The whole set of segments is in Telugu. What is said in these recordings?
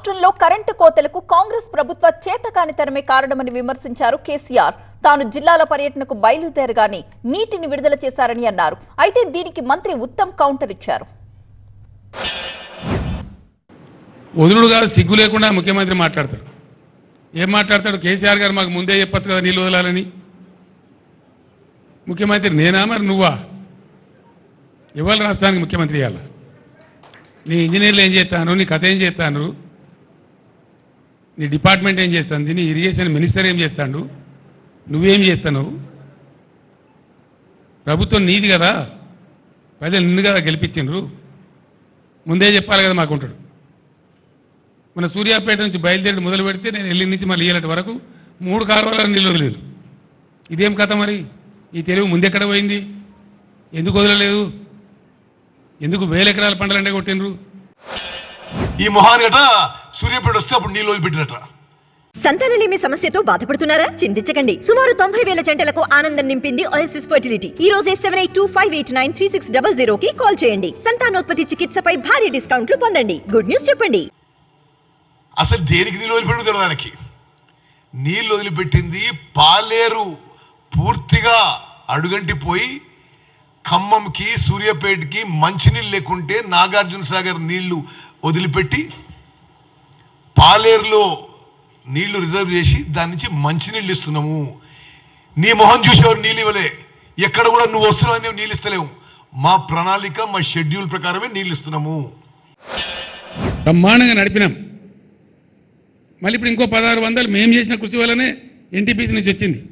రాష్ట్రంలో కరెంటు కోతలకు కాంగ్రెస్ ప్రభుత్వ చేతకానితనమే కారణమని విమర్శించారు కేసీఆర్. తాను జిల్లాల పర్యటనకు బయలుదేరగానే నీటిని విడుదల చేశారని అన్నారు. అయితే దీనికి మంత్రి ఉత్తమ్ కౌంటర్ ఇచ్చారు. వదులుడు గారు సిగ్గు లేకుండా ముఖ్యమంత్రి మాట్లాడతాడు. ఏం మాట్లాడతాడు? కేసీఆర్ గారు మాకు ముందే చెప్పచ్చు కదా నీళ్ళు వదలాలని. ముఖ్యమంత్రి నేనా మరి నువ్వా? ఇవాళ రాష్ట్రానికి ముఖ్యమంత్రి ఇవ్వాలి నీ ఇంజనీర్లు ఏం చేస్తాను? నీ కథ ఏం చేస్తాను? నీ డిపార్ట్మెంట్ ఏం చేస్తుంది? నీ ఇరిగేషన్ మినిస్టర్ ఏం చేస్తాడు? నువ్వేం చేస్తావు ప్రభుత్వం నీది కదా. ప్రజలు నిన్ను కదా గెలిపించిండ్రు. ముందే చెప్పాలి కదా మాకుంటాడు. మన సూర్యాపేట నుంచి బయలుదేరి మొదలు పెడితే నేను వెళ్ళి నుంచి మళ్ళీ ఏలటి వరకు మూడు కాలువల నీళ్ళు వదిలేదు ఇదేం కథ మరి? ఈ తెలుగు ముందెక్కడ పోయింది? ఎందుకు వదలలేదు? ఎందుకు వేల ఎకరాల పంటలంటే కొట్టినరు ఈ మొహాన్ని గట సూర్యాపేట వస్తే అప్పుడు నీళ్ళు వదిలిపెట్టినట సంతానలేమి సమస్యతో బాధపడుతున్నారా? చింతించకండి. సుమారు తొంభై వేల జంటలకు ఆనందం నింపింది ఓఎస్ఎస్ ఫర్టిలిటీ ఈ రోజే seven eight two five eight nine three six double zero కి కాల్ చేయండి. సంతానోత్పత్తి చికిత్సపై భారీ డిస్కౌంట్లు పొందండి. గుడ్ న్యూస్ చెప్పండి. అసలు దేనికి నీళ్ళు వదిలిపెట్టింది తెలియదు దానికి నీళ్ళు వదిలిపెట్టింది పాలేరు. పూర్తిగా అడుగంటి పోయి ఖమ్మంకి సూర్యాపేటకి మంచినీళ్ళు లేకుంటే నాగార్జున సాగర్ నీళ్ళు వదిలిపెట్టి పాలేరులో నీళ్ళు రిజర్వ్ చేసి దాని నుంచి మంచినీళ్ళు ఇస్తున్నాము. నీ మొహం చూసేవాడు నీళ్ళు ఇవ్వలే. ఎక్కడ కూడా నువ్వు వస్తున్నావు నీళ్ళు ఇస్తలేవు. మా ప్రణాళిక మా షెడ్యూల్ ప్రకారమే నీళ్ళు ఇస్తున్నాము. బ్రహ్మాండంగా నడిపినాం. మళ్ళీ ఇప్పుడు ఇంకో పదహారు వందలు మేము చేసిన కృషి వల్లనే ఎన్టీపీసీ నుంచి వచ్చింది.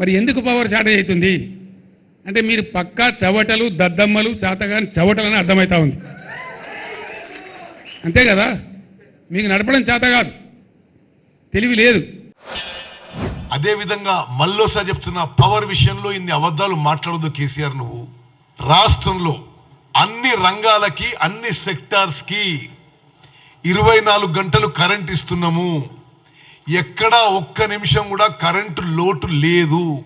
మరి ఎందుకు పవర్ షార్టేజ్ అవుతుంది? అంటే మీరు పక్కా చవటలు దద్దమ్మలు శాతగాని చవటలని అర్థమవుతా ఉంది. అంతే కదా? మీకు నడపడం చేత కాదు. తెలివి లేదు. అదేవిధంగా మళ్ళోసారి చెప్తున్న పవర్ విషయంలో ఇన్ని అబద్ధాలు మాట్లాడదు కేసీఆర్ నువ్వు. రాష్ట్రంలో అన్ని రంగాలకి అన్ని సెక్టార్స్కి ఇరవై నాలుగు గంటలు కరెంట్ ఇస్తున్నాము. ఎక్కడా ఒక్క నిమిషం కూడా కరెంటు లోటు లేదు.